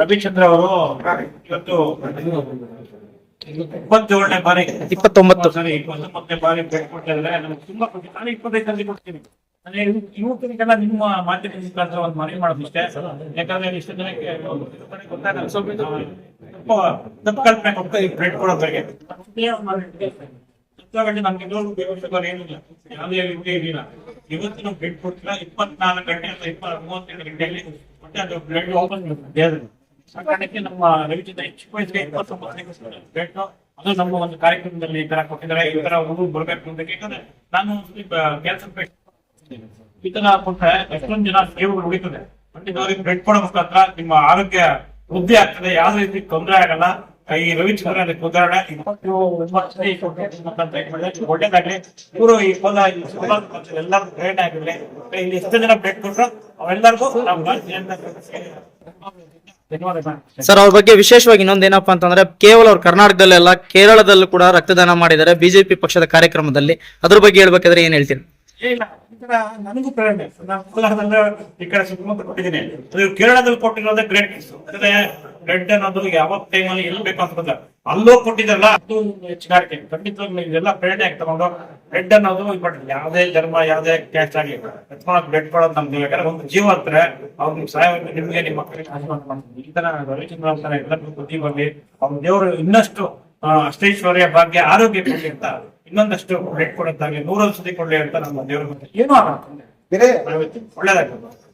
ರವಿಚಂದ್ರ ಅವರು ಇವತ್ತು ಇಪ್ಪತ್ತೇಳನೇ ಬಾರಿ ಇಪ್ಪತ್ತೊಂಬತ್ತು. ಸರಿ ಇಪ್ಪತ್ತೊಂಬತ್ತನೇ ಬಾರಿ ಭೇಟಿ ಕೊಟ್ಟಿದ್ರೆ ನಮ್ಗೆ ತುಂಬಾ ಖುಷಿ. ನಾನು ಇಪ್ಪತ್ತೈದು ಸಂಜೆ ಕೊಡ್ತೀನಿ. ಯುವಕರಿಗೆಲ್ಲ ನಿಮ್ಮ ಮಾಧ್ಯಮ ಮುಖಾಂತರ ಒಂದು ಮನವಿ ಮಾಡೋದಿಷ್ಟೇ. ಯಾಕಂದ್ರೆ ಇಷ್ಟು ಜನಕ್ಕೆ ಗೊತ್ತಾಗಲ್ಲ ಸ್ವಲ್ಪ ತಪ್ಪು ಕಲ್ಪನೆ ಕೊಡ್ತಾ ಈ ಬ್ರೆಡ್ ಕೊಡೋ ಬಗ್ಗೆ ಗಂಟೆ ನಮ್ಗೆ ಇನ್ನೊಂದು ಬೇರೆ ಏನಿಲ್ಲ. ಯಾವುದೇ ರೀತಿ ಏನಿಲ್ಲ ಇವತ್ತು ನಾವು ಬ್ರೆಡ್ ಕೊಡ್ತಿಲ್ಲ ಇಪ್ಪತ್ನಾಲ್ಕು ಗಂಟೆ ಅಥವಾ ಇಪ್ಪತ್ ಮೂವತ್ತೆರಡು ಗಂಟೆಯಲ್ಲಿ ಅದು ಬ್ಲಡ್ ಓಪನ್ ಆ ಕಾರಣಕ್ಕೆ ನಮ್ಮ ರವಿಚಂದ್ರ ಚಿಕ್ಕ ವಯಸ್ಸಿಗೆ ಇಪ್ಪತ್ತೊಂಬತ್ತು ಅದು ನಮ್ಮ ಒಂದು ಕಾರ್ಯಕ್ರಮದಲ್ಲಿ ಈ ತರ ಕೊಟ್ಟಿದ್ದಾರೆ. ಈ ತರ ಹುಡುಗರು ಬರಬೇಕು ಅಂತ ಯಾಕಂದ್ರೆ ನಾನು ಕ್ಯಾನ್ಸರ್ ಈ ತರ ಕೊಟ್ಟರೆ ಎಷ್ಟೊಂದು ಜನ ಸೇವೆಗಳು ಉಳಿತದೆ. ಅವ್ರಿಗೆ ಬ್ಲಡ್ ಕೊಡೋ ಮುಖಾಂತರ ನಿಮ್ಮ ಆರೋಗ್ಯ ವೃದ್ಧಿ ಆಗ್ತದೆ. ಯಾವ ರೀತಿ ತೊಂದರೆ ಆಗಲ್ಲ. ಈ ರವಿಚಂದ್ರ ಉದಾಹರಣೆ ಇಪ್ಪತ್ತು ಒಂಬತ್ತು ಒಳ್ಳೇದಾಗ್ಲಿ ಇವರು ಈ ಮುಖಾಂತರ ಎಲ್ಲರೂ ಪ್ರೇರಣೆ ಆಗಿದ್ರೆ ಇಲ್ಲಿ ಎಷ್ಟು ಜನ ಬ್ರೇಟ್ ಕೊಟ್ರು ಅವೆಲ್ಲರಿಗೂ ಸರ್ ಅವ್ರ ಬಗ್ಗೆ ವಿಶೇಷವಾಗಿ ಇನ್ನೊಂದೇನಪ್ಪ ಅಂತಂದ್ರೆ ಕೇವಲ ಅವ್ರು ಕರ್ನಾಟಕದಲ್ಲೆಲ್ಲ ಕೇರಳದಲ್ಲೂ ಕೂಡ ರಕ್ತದಾನ ಮಾಡಿದ್ದಾರೆ ಬಿಜೆಪಿ ಪಕ್ಷದ ಕಾರ್ಯಕ್ರಮದಲ್ಲಿ. ಅದ್ರ ಬಗ್ಗೆ ಹೇಳ್ಬೇಕಾದ್ರೆ ಏನ್ ಹೇಳ್ತೀನಿ ನನಗೂ ಪ್ರೇರಣೆ. ನಾನು ಕೋಲಾರದಲ್ಲೇ ಈ ಕಡೆ ಸುತ್ತಮುತ್ತ ಕೊಟ್ಟಿದ್ದೀನಿ. ಕೇರಳದಲ್ಲಿ ಕೊಟ್ಟಿರೋದೇ ಗ್ರೇಟ್ ಬ್ಲಡ್ ಅನ್ನೋದು ಯಾವ ಟೈಮಲ್ಲಿ ಎಲ್ಲಿ ಬೇಕು ಅಂತ ಅಲ್ಲೋ ಅಲ್ಲೂ ಕೊಟ್ಟಿದ್ರಲ್ಲ ಅದು ಹೆಚ್ಚಿಗಾರಿಕೆ ಖಂಡಿತವಾಗ್ಲೂ ಇದೆಲ್ಲ ಪ್ರೇರಣೆ ಆಗಿ ತಗೊಂಡು? ಬ್ಲಡ್ ಅನ್ನೋದು ಇಂಪಾರ್ಟೆಂಟ್ ಯಾವುದೇ ಧರ್ಮ ಯಾವ್ದೇ ಕ್ಯಾಸ್ಟ್ ಆಗಲಿ ಎತ್ಕೊಳಕ್ ಬ್ಲಡ್ ಕೊಡೋದು ನಮ್ದು ಯಾಕಂದ್ರೆ ಒಂದು ಜೀವ ಹತ್ರ ಅವ್ರಿಗೆ ಸಹಾಯ ನಿಮ್ಗೆ ನಿಮ್ಮ ಮಕ್ಕಳಿಗೆ ಆಶೀರ್ವಾದ ಈ ತರ ರವಿಚಂದ್ರ ಅಂತಾರ. ಎಲ್ಲರಿಗೂ ಬುದ್ಧಿ ಬರಲಿ. ಅವ್ರ ದೇವರು ಇನ್ನಷ್ಟು ಅಷ್ಟೈಶ್ವರ್ಯ ಭಾಗ್ಯ ಆರೋಗ್ಯ ಕೊಡ್ಲಿ ಅಂತ. ಇನ್ನೊಂದಷ್ಟು ಬ್ಲಡ್ ಕೊಡೋದಾಗ್ಲಿ ನೂರೊಂದು ಸತಿ ಕೊಡ್ಲಿ ಅಂತ ನಮ್ಮ ದೇವ್ರ ಏನು ಒಳ್ಳೇದಾಗ್ತದೆ